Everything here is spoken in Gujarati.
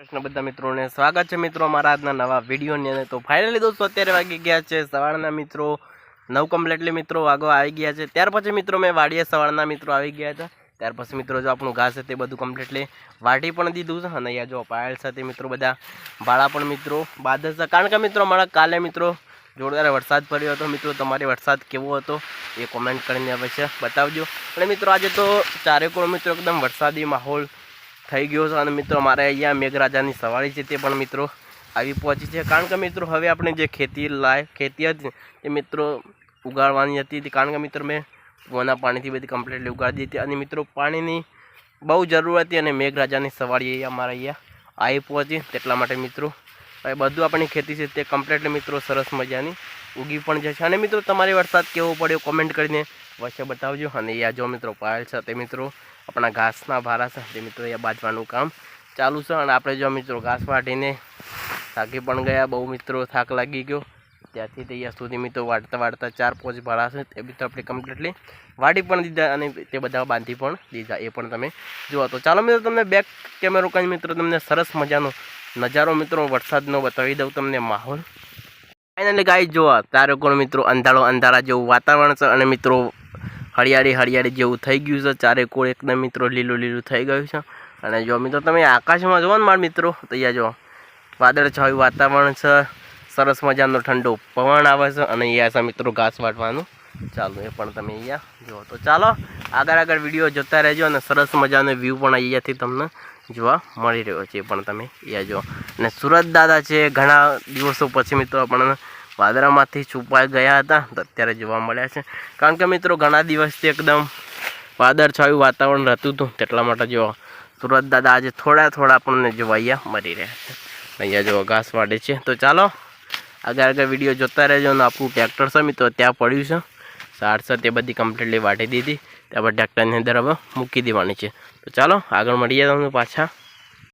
કૃષ્ણ, બધા મિત્રોને સ્વાગત છે મિત્રો અમારા આજના નવા વિડીયોની અંદર. તો ફાઇનલી દોસ્તો અત્યારે વાગી ગયા છે સવારના મિત્રો, નવ કમ્પ્લેટલી મિત્રો વાગો આવી ગયા છે. ત્યાર પછી મિત્રો મેં વાડીએ સવારના મિત્રો આવી ગયા હતા. ત્યાર પછી મિત્રો જો આપણું ઘાસ તે બધું કમ્પ્લીટલી વાટી પણ દીધું છે અને અહીંયા જો પાયલ સાથે મિત્રો બધા ભાડા પણ મિત્રો બાદ છે. કારણ કે મિત્રો અમારા કાલે મિત્રો જોરદાર વરસાદ પડ્યો હતો. મિત્રો તમારે વરસાદ કેવો હતો એ કોમેન્ટ કરીને અવશ્ય બતાવજો. અને મિત્રો આજે તો ચારેકોર મિત્રો એકદમ વરસાદી માહોલ થઈ ગયો છે. અને મિત્રો, મારે અહીંયા મેઘરાજાની સવારી છે તે પણ મિત્રો આવી પહોંચી છે. કારણ કે મિત્રો, હવે આપણે જે ખેતી લાય, ખેતી હતી એ મિત્રો ઉગાડવાની હતી. કારણ કે મિત્રો, મેં કૂવાના પાણીથી બધી કમ્પ્લીટલી ઉગાડી દીધી. અને મિત્રો, પાણીની બહુ જરૂર હતી અને મેઘરાજાની સવારી અહીંયા અમારા અહીંયા આવી પહોંચી. તેટલા માટે મિત્રો બધું આપણી ખેતી છે તે કમ્પ્લીટલી મિત્રો સરસ મજાની ઉગી પણ જશે અને મિત્રો, તમારે વરસાદ કેવો પડ્યો કોમેન્ટ કરીને વચ્ચે બતાવજો. અને યા જો મિત્રો પાયલ છે, તે મિત્રો આપણા ઘાસના ભારા છે, તે મિત્રો અહીંયા બાજવાનું કામ ચાલુ છે. અને આપણે જો મિત્રો ઘાસ વાટીને થાકી પણ ગયા, બહુ મિત્રો થાક લાગી ગયો. ત્યાંથી ત્યાં સુધી મિત્રો વાટતા વાટતા ચાર પાંચ ભાડા છે, તે મિત્રો આપણે કમ્પ્લીટલી વાટી પણ દીધા અને તે બધા બાંધી પણ દીધા. એ પણ તમે જુઓ તો ચાલો મિત્રો, તમને બેક કેમેરો કંઈ મિત્રો તમને સરસ મજાનો નજારો મિત્રો વરસાદનો બતાવી દઉં તમને માહોલ. ફાઇનલી ગાઈ તારે કોણ મિત્રો અંધારો અંધારા જેવું વાતાવરણ છે અને મિત્રો, હરિયાળી હરિયાળી જેવું થઈ ગયું છે. ચારે કોળ એકદમ મિત્રો લીલું લીલું થઈ ગયું છે. અને જો મિત્રો, તમે આકાશમાં જુઓ ને મારા મિત્રો તો અહીંયા જો વાદળ છાયું વાતાવરણ છે, સરસ મજાનો ઠંડો પવન આવે છે અને અહીંયા છે મિત્રો ઘાસ વાટવાનું. ચાલો, એ પણ તમે અહીંયા જુઓ. તો ચાલો, આગળ આગળ વીડિયો જોતા રહેજો અને સરસ મજાનો વ્યૂ પણ અહીંયાથી તમને જોવા મળી રહ્યો છે પણ તમે અહીંયા જુઓ અને સુરત દાદા છે, ઘણા દિવસો પછી મિત્રો આપણને વાદળામાંથી છુપાઈ ગયા હતા, તો અત્યારે જોવા મળ્યા છે. કારણ કે મિત્રો ઘણા દિવસથી એકદમ વાદળછાયું વાતાવરણ રહેતું હતું, તેટલા માટે જો સુરત દાદા આજે થોડા થોડા આપણને જોવા અહીંયા મળી રહ્યા છે. અહીંયા જો ઘાસ વાડે છે. તો ચાલો, આગળ આગળ વીડિયો જોતા રહેજો અને આપણું ટ્રેક્ટર છે મિત્રો, ત્યાં પડ્યું છે. સાર છે તે બધી કમ્પ્લીટલી વાટી દીધી. પર ટ્રેક્ટરની અંદર હવે મૂકી દેવાની છે. તો ચાલો આગળ મળીએ તમને પાછા.